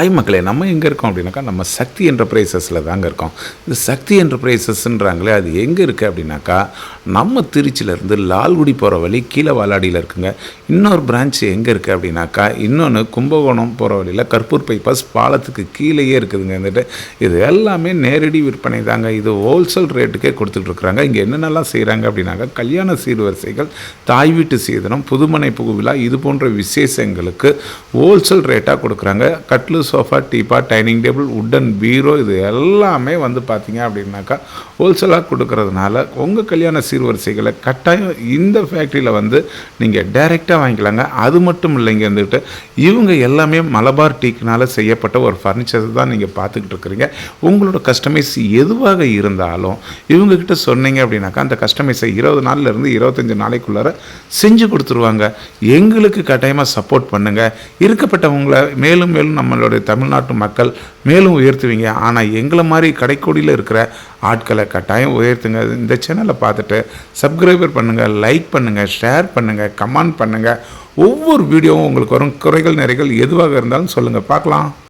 ஐ மக்களே நம்ம எங்கே இருக்கோம் அப்படின்னாக்கா நம்ம சக்தி என்டர்பிரைசஸில் தாங்க இருக்கோம். இந்த சக்தி என்டர்பிரைசஸ்ன்றாங்களே அது எங்கே இருக்குது அப்படின்னாக்கா நம்ம திருச்சியிலேருந்து லால்குடி போகிற வழி கீழே வாலாடியில் இருக்குங்க. இன்னொரு பிரான்ச் எங்கே இருக்குது அப்படின்னாக்கா இன்னொன்று கும்பகோணம் போகிற வழியில் கற்பூர் பைபாஸ் பாலத்துக்கு கீழேயே இருக்குதுங்க. வந்துட்டு இது எல்லாமே நேரடி விற்பனை தாங்க. இது ஹோல்சேல் ரேட்டுக்கே கொடுத்துட்ருக்குறாங்க இங்கே என்னென்னலாம் செய்கிறாங்க அப்படின்னாக்கா கல்யாண சீர்வரிசைகள் தாய் வீட்டு சீதனம் புதுமனை புகுவிழா இது போன்ற விசேஷங்களுக்கு ஹோல்சேல் ரேட்டாக கொடுக்குறாங்க. கட்லு சோஃபா டீப்பா டைனிங் டேபிள் உட்டன் பீரோ இது எல்லாமே வந்து பார்த்தீங்க அப்படின்னாக்கா ஹோல்சேலாக கொடுக்கறதுனால உங்கள் கல்யாண சீர்வரிசைகளை கட்டாயம் இந்த ஃபேக்ட்ரியில் வந்து நீங்கள் டைரெக்டாக வாங்கிக்கலாங்க. அது மட்டும் இல்லைங்க வந்துட்டு இவங்க எல்லாமே மலபார் டீக்கினால் செய்யப்பட்ட ஒரு ஃபர்னிச்சர் தான் நீங்கள் பார்த்துக்கிட்டு இருக்கிறீங்க. உங்களோட கஸ்டமைஸ் எதுவாக இருந்தாலும் இவங்கக்கிட்ட சொன்னீங்க அப்படின்னாக்கா அந்த கஸ்டமைஸை இருபது நாள்லேருந்து இருபத்தஞ்சி நாளைக்குள்ளார செஞ்சு கொடுத்துருவாங்க. எங்களுக்கு கட்டாயமாக சப்போர்ட் பண்ணுங்கள் இருக்கப்பட்டவங்களை மேலும் மேலும் நம்மளோட நம்மளுடைய தமிழ்நாட்டு மக்கள் மேலும் உயர்த்துவீங்க. ஆனால் எங்களை மாதிரி கடைக்கோடியில் இருக்கிற ஆட்களை கட்டாயம் உயர்த்துங்க. இந்த சேனலை பார்த்துட்டு சப்ஸ்கிரைபர் பண்ணுங்கள் லைக் பண்ணுங்கள் ஷேர் பண்ணுங்கள் கமெண்ட் பண்ணுங்கள் ஒவ்வொரு வீடியோவும் உங்களுக்கு வரும். குறைகள் நிறைகள் எதுவாக இருந்தாலும் சொல்லுங்கள் பார்க்கலாம்.